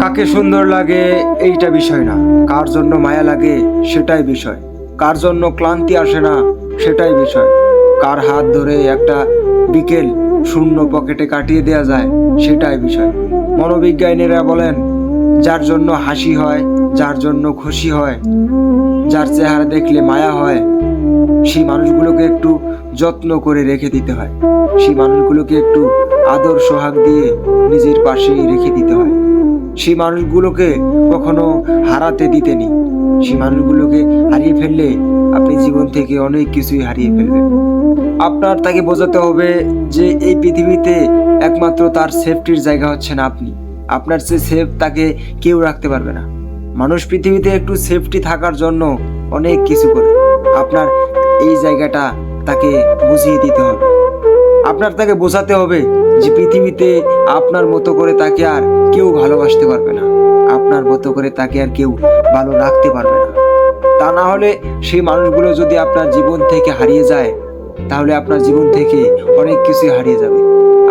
কাকে সুন্দর লাগে এইটা বিষয় না। কার জন্য মায়া লাগে সেটাই বিষয়। কার জন্য ক্লান্তি আসে না সেটাই বিষয়। কার হাত ধরে একটা বিকেল শূন্য পকেটে কাটিয়ে দেওয়া যায় সেটাই বিষয়। মনোবিজ্ঞানীরা বলেন, যার জন্য হাসি হয়, যার জন্য খুশি হয়, যার চেহারা দেখলে মায়া হয়, সেই মানুষগুলোকে একটু যত্ন করে রেখে দিতে হয়। সেই মানুষগুলোকে একটু আদর সোহাগ দিয়ে নিজের পাশে রেখে দিতে হয়। সেই মানুষগুলোকে কখনো হারাতে দিতে নেই সেই মানুষগুলোকে হারিয়ে ফেললে আপনি জীবন থেকে অনেক কিছুই হারিয়ে ফেলবেন। আপনার তাকে বোঝাতে হবে যে এই পৃথিবীতে একমাত্র তার সেফটির জায়গা হচ্ছে না আপনি। আপনার সে সেফ তাকে কেউ রাখতে পারবে না। মানুষ পৃথিবীতে একটু সেফটি থাকার জন্য অনেক কিছু করে। আপনার এই জায়গাটা তাকে বুঝিয়ে দিতে হবে। আপনার তাকে বোঝাতে হবে যে পৃথিবীতে আপনার মতো করে তাকে আর কেউ ভালোবাসতে পারবে না। আপনার মতো করে তাকে আর কেউ ভালো রাখতে পারবে না। তা না হলে সেই মানুষগুলো যদি আপনার জীবন থেকে হারিয়ে যায়, তাহলে আপনার জীবন থেকে অনেক কিছু হারিয়ে যাবে।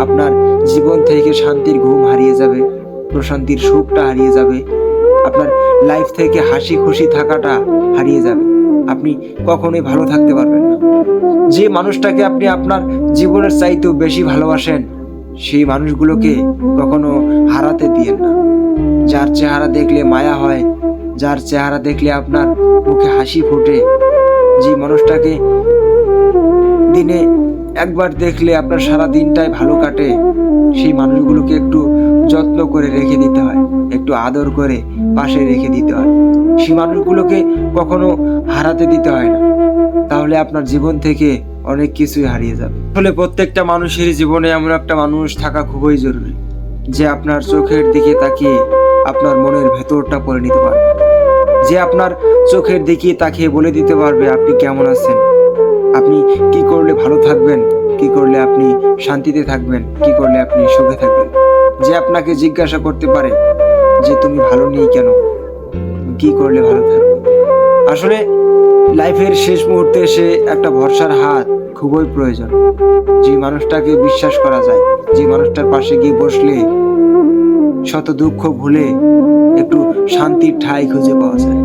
আপনার জীবন থেকে শান্তির ঘুম হারিয়ে যাবে, প্রশান্তির সুখটা হারিয়ে যাবে, আপনার লাইফ থেকে হাসি খুশি থাকাটা হারিয়ে যাবে। আপনি কখনোই ভালো থাকতে পারবেন না। যে মানুষটাকে আপনি আপনার জীবনের চাইতেও বেশি ভালোবাসেন সেই মানুষগুলোকে কখনো হারাতে দিয়েন না। যার চেহারা দেখলে মায়া হয়, যার চেহারা দেখলে আপনার মুখে হাসি ফোটে, যে মানুষটাকে দিনে একবার দেখলে আপনার সারা দিনটাই ভালো কাটে, সেই মানুষগুলোকে একটু যত্ন করে রেখে দিতে হয়, একটু আদর করে পাশে রেখে দিতে হয়। সেই মানুষগুলোকে কখনো হারাতে দিতে হয় না। তাহলে আপনার জীবন থেকে অনেক কিছুই হারিয়ে যাবে। ফলে প্রত্যেকটা মানুষের জীবনে এমন একটা মানুষ থাকা খুবই জরুরি, যে আপনার চোখের দিকে তাকিয়ে আপনার মনের ভেতরটা পড়ে নিতে পারবে। যে আপনার চোখের দিকে তাকিয়ে বলে দিতে পারবে, আপনি কেমন আছেন? আপনি কি করলে ভালো থাকবেন? কি করলে আপনি শান্তিতে থাকবেন? কি করলে আপনি সুখে থাকবেন? যে আপনাকে জিজ্ঞাসা করতে পারে, যে তুমি ভালো নেই কেন? কি করলে ভালো থাকবে? আসলে লাইফের শেষ মুহূর্তে এসে একটা ভরসার হাত খুবই প্রয়োজন যে মানুষটাকে বিশ্বাস করা যায়, যে মানুষটার পাশে গিয়ে বসলে শত দুঃখ ভুলে একটু শান্তির ঠাই খুঁজে পাওয়া যায়